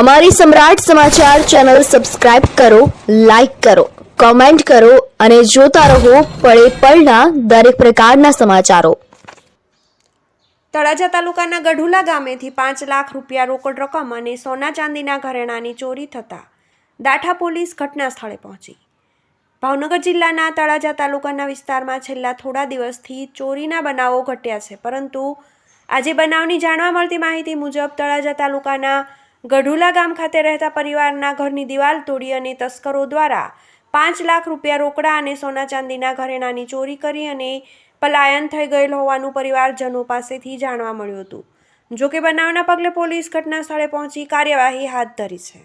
અમારી સમ્રાટ સમાચાર channel subscribe કરો, લાઇક કરો, કોમેન્ટ કરો અને જોતા રહો પળે પળના દરેક પ્રકારના સમાચારો. તળાજા તાલુકાના ગઢુલા ગામેથી પાંચ લાખ રૂપિયા રોકડ રકમ અને સોના ચાંદીના ઘરેણાની ચોરી થતાં દાઠા પોલીસ ઘટના સ્થળે પહોંચી. ભાવનગર જિલ્લાના તળાજા તાલુકાના વિસ્તારમાં છેલ્લા થોડા દિવસથી ચોરીના બનાવો ઘટ્યા છે, પરંતુ આજે બનાવની જાણવા મળતી માહિતી મુજબ તળાજા તાલુકાના ગઢુલા ગામ ખાતે રહેતા પરિવારના ઘરની દિવાલ તોડી અને તસ્કરો દ્વારા પાંચ લાખ રૂપિયા રોકડા અને સોના ચાંદીના ઘરેણાની ચોરી કરી અને પલાયન થઈ ગયેલ હોવાનું પરિવારજનો પાસેથી જાણવા મળ્યું હતું. જોકે બનાવના પગલે પોલીસ ઘટના સ્થળે પહોંચી કાર્યવાહી હાથ ધરી છે.